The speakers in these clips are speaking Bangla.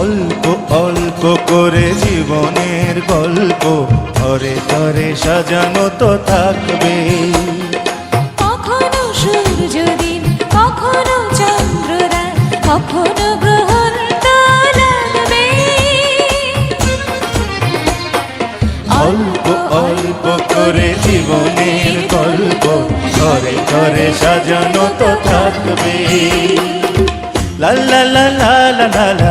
অল্প অল্প করে জীবনের গল্প ধরে ধরে সাজানো তো থাকবে। কখনো সূর্যদিন কখনো চন্দ্ররাত কখনো গ্রহণ অল্প অল্প করে জীবনের গল্প ঘরে ঘরে সাজানো তো থাকবে। লা লা লা লা লা লা লা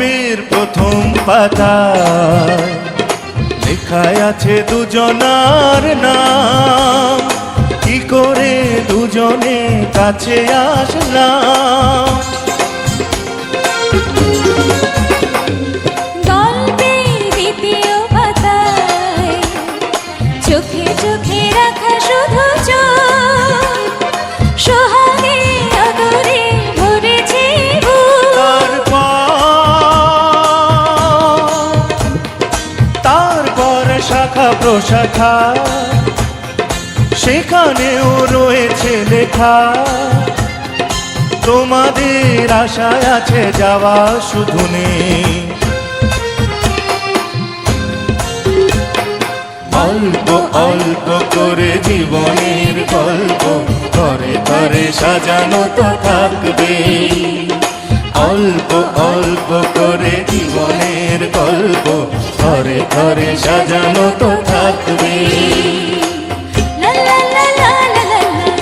গল্পের প্রথম পাতা। লেখায় আছে দুজনার নাম। কি করে দুজনে কাছে আসলাম? শাখা প্রশাখা। সেখানেও রয়েছে লেখা। তোমাদের আশায় আছে যাওয়া শুধু নেই। অল্প অল্প করে জীবনের গল্প, ঘরে ঘরে সাজানো তো থাকবে অল্প অল্প করে জীবনের গল্প ঘরে ঘরে সাজানো তো থাকবে লা লা লা লা লা লা লা।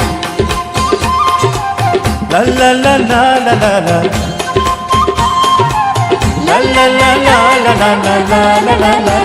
লা লা লা লা লা লা লা লা লা লা লা লা লা লা লা লা লা